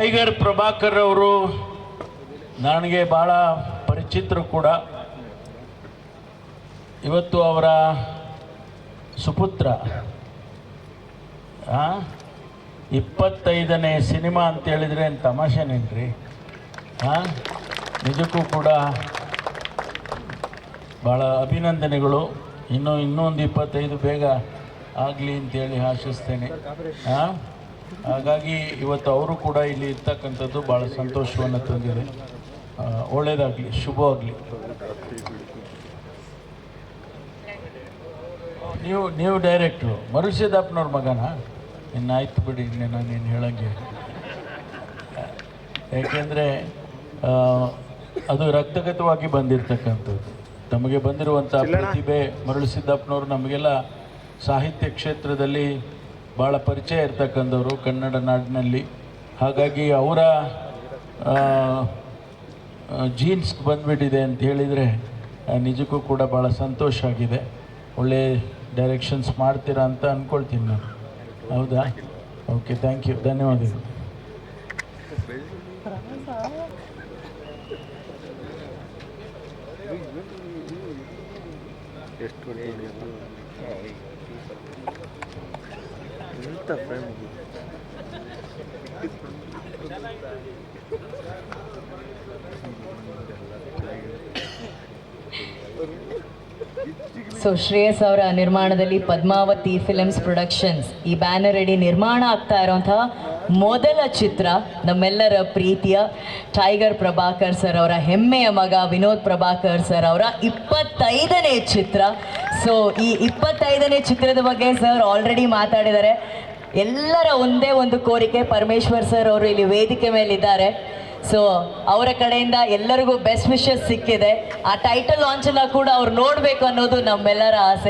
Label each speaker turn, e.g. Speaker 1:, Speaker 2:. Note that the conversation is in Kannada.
Speaker 1: ಟೈಗರ್ ಪ್ರಭಾಕರ್ ಅವರು ನನಗೆ ಬಹಳ ಪರಿಚಿತರು ಕೂಡ. ಇವತ್ತು ಅವರ ಸುಪುತ್ರ ಇಪ್ಪತ್ತೈದನೇ ಸಿನಿಮಾ ಅಂತ ಹೇಳಿದ್ರೆ ಏನು ತಮಾಷೆನೇನ್ರಿ? ಹಾಂ ನಿಜಕ್ಕೂ ಕೂಡ ಭಾಳ ಅಭಿನಂದನೆಗಳು. ಇನ್ನೂ ಇನ್ನೊಂದು ಇಪ್ಪತ್ತೈದು ಬೇಗ ಆಗಲಿ ಅಂತೇಳಿ ಆಶಿಸ್ತೇನೆ. ಹಾಂ ಹಾಗಾಗಿ ಇವತ್ತು ಅವರು ಕೂಡ ಇಲ್ಲಿ ಇರ್ತಕ್ಕಂಥದ್ದು ಭಾಳ ಸಂತೋಷವನ್ನು ತಂದಿದೆ. ಒಳ್ಳೆಯದಾಗಲಿ ಶುಭವಾಗಲಿ. ನೀವು ನೀವು ಡೈರೆಕ್ಟ್ರು ಮರುಸಿದ್ದಪ್ಪನವ್ರ ಮಗನ? ಇನ್ನು ಆಯ್ತು ಬಿಡಿ ಇನ್ನೇ ಏನು ಹೇಳಂಗೆ. ಯಾಕೆಂದರೆ ಅದು ರಕ್ತಗತವಾಗಿ ಬಂದಿರತಕ್ಕಂಥದ್ದು. ತಮಗೆ ಬಂದಿರುವಂಥ ಪ್ರತಿಭೆ ಮರಳು ಸಿದ್ದಪ್ಪನವರು ನಮಗೆಲ್ಲ ಸಾಹಿತ್ಯ ಕ್ಷೇತ್ರದಲ್ಲಿ ಭಾಳ ಪರಿಚಯ ಇರ್ತಕ್ಕಂಥವ್ರು ಕನ್ನಡ ನಾಡಿನಲ್ಲಿ. ಹಾಗಾಗಿ ಅವರ ಜೀನ್ಸ್ ಬಂದುಬಿಟ್ಟಿದೆ ಅಂತ ಹೇಳಿದರೆ ನಿಜಕ್ಕೂ ಕೂಡ ಭಾಳ ಸಂತೋಷ ಆಗಿದೆ. ಒಳ್ಳೆ ಡೈರೆಕ್ಷನ್ಸ್ ಮಾಡ್ತೀರಾ ಅಂತ ಅಂದ್ಕೊಳ್ತೀನಿ ನಾನು. ಹೌದಾ? ಓಕೆ ಥ್ಯಾಂಕ್ ಯು ಧನ್ಯವಾದಗಳು.
Speaker 2: ಎಷ್ಟು
Speaker 3: ಸೊ ಶ್ರೇಯಸ್ ಅವರ ನಿರ್ಮಾಣದಲ್ಲಿ ಪದ್ಮಾವತಿ ಫಿಲಮ್ಸ್ ಪ್ರೊಡಕ್ಷನ್ಸ್ ಈ ಬ್ಯಾನರ್ ಅಡಿ ನಿರ್ಮಾಣ ಆಗ್ತಾ ಇರುವಂತಹ ಮೊದಲ ಚಿತ್ರ ನಮ್ಮೆಲ್ಲರ ಪ್ರೀತಿಯ ಟೈಗರ್ ಪ್ರಭಾಕರ್ ಸರ್ ಅವರ ಹೆಮ್ಮೆಯ ಮಗ ವಿನೋದ್ ಪ್ರಭಾಕರ್ ಸರ್ ಅವರ ಇಪ್ಪತ್ತೈದನೇ ಚಿತ್ರ. ಸೊ ಈ ಇಪ್ಪತ್ತೈದನೇ ಚಿತ್ರದ ಬಗ್ಗೆ ಸರ್ ಆಲ್ರೆಡಿ ಮಾತಾಡಿದ್ದಾರೆ. ಎಲ್ಲರ ಒಂದೇ ಒಂದು ಕೋರಿಕೆ ಪರಮೇಶ್ವರ್ ಸರ್ ಅವರು ಇಲ್ಲಿ ವೇದಿಕೆ ಮೇಲಿದ್ದಾರೆ. ಸೊ ಅವರ ಕಡೆಯಿಂದ ಎಲ್ಲರಿಗೂ ಬೆಸ್ಟ್ ವಿಶಸ್ ಸಿಕ್ಕಿದೆ. ಆ ಟೈಟಲ್ ಲಾಂಚನ್ನ ಕೂಡ ಅವ್ರು ನೋಡಬೇಕು ಅನ್ನೋದು ನಮ್ಮೆಲ್ಲರ ಆಸೆ.